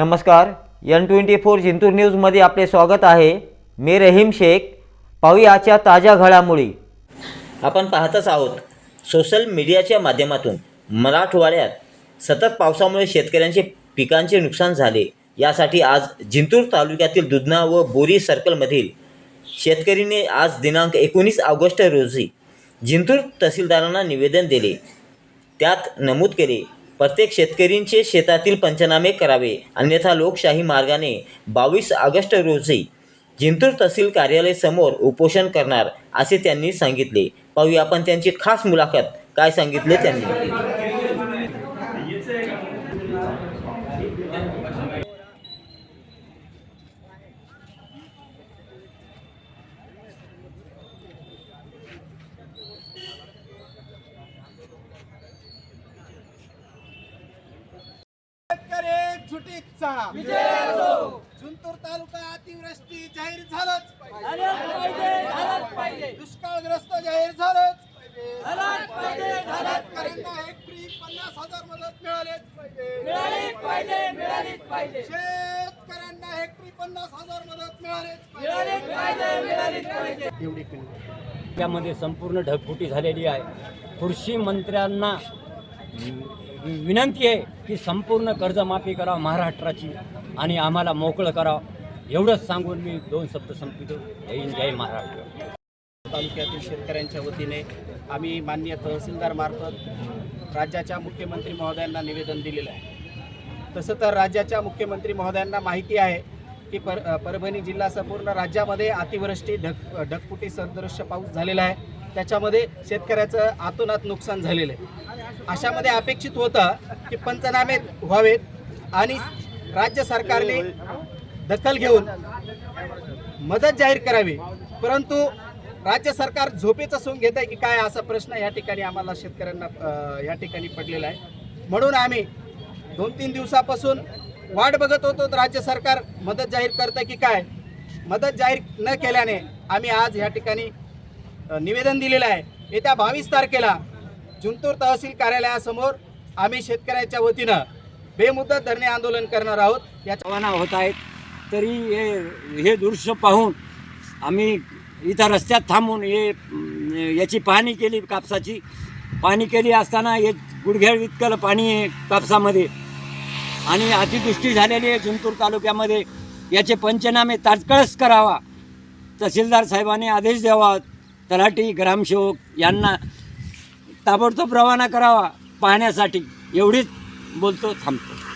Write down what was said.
नमस्कार N twenty four Jintur न्यूजमध्ये आपले स्वागत आहे. मी रहीम शेख. पाहूया ताज्या घडामोडी. आपण पाहतच आहोत सोशल मीडियाच्या माध्यमातून मराठवाड्यात सतत पावसामुळे शेतकऱ्यांचे पिकांचे नुकसान झाले. यासाठी आज जिंतूर तालुक्यातील दुधना व बोरी सर्कलमधील शेतकरीने आज दिनांक एकोणीस ऑगस्ट रोजी जिंतूर तहसीलदारांना निवेदन दिले. त्यात नमूद केले प्रत्येक शेतकरींचे शेतातील पंचनामे करावे. अन्यथा लोकशाही मार्गाने बावीस ऑगस्ट रोजी जिंतूर तहसील कार्यालय समोर उपोषण करणार असे त्यांनी सांगितले. पाहूया आपण त्यांची खास मुलाखत. काय सांगितले त्यांनी? शेतकरी छुटीचा. जिंतूर तालुका अतिवृष्टी जाहीर झालंच पाहिजे. दुष्काळग्रस्त जाहीर झालंच पाहिजे. शेतकऱ्यांना हेक्टरी पन्नास हजार मदत मिळालीच पाहिजे. शेतकऱ्यांना हेक्टरी पन्नास हजार मदत मिळालीच पाहिजे. एवढी त्यामध्ये संपूर्ण ढगफुटी झालेली आहे. कृषी मंत्र्यांना विनंती आहे की संपूर्ण कर्जमाफी करा महाराष्ट्राची आणि आम्हाला मोकळं करावं. एवढंच सांगून मी दोन शब्द संपितो जय हिंद जय महाराष्ट्र. तालुक्यातील शेतकऱ्यांच्या वतीने आम्ही माननीय तहसीलदार मार्फत राज्याच्या मुख्यमंत्री महोदयांना निवेदन दिलेलं आहे. तसं तर राज्याच्या मुख्यमंत्री महोदयांना माहिती आहे की पर परभणी जिल्हा संपूर्ण राज्यामध्ये अतिवृष्टी ढग ढगफुटी सदृश्य पाऊस झालेला आहे. त्याच्यामध्ये शेतकऱ्याचं आतोनात नुकसान झालेलं आहे. अशामध्ये अपेक्षित होतं की पंचनामे व्हावेत आणि राज्य सरकारने दखल घेऊन मदत जाहीर करावी. परंतु राज्य सरकार झोपेचा सोंग घेत आहे की काय असा प्रश्न या ठिकाणी आम्हाला शेतकऱ्यांना या ठिकाणी पडलेला आहे. म्हणून आम्ही दोन तीन दिवसापासून वाट बघत होतो राज्य सरकार मदत जाहीर करतं की काय? मदत जाहीर न केल्याने आम्ही आज या ठिकाणी निवेदन दिलेलं आहे. येत्या बावीस तारखेला जुंतूर तहसील कार्यालयासमोर आम्ही शेतकऱ्याच्या वतीनं बेमुदत धरणे आंदोलन करणार आहोत. या रवाना होत आहेत. तरी हे हे दृश्य पाहून आम्ही इथं रस्त्यात थांबून हे याची पाहणी केली कापसाची. पाणी केली असताना हे गुडघ्या इतकं पाणी आहे कापसामध्ये. आणि अतिवृष्टी झालेली आहे जिंतूर तालुक्यामध्ये. याचे पंचनामे तात्काळच करावा. तहसीलदार साहेबांनी आदेश द्यावा. तलाठी ग्रामसेवक यांना ताबडतोब रवाना करावा पाहण्यासाठी एवढीच बोलतो थांबतो.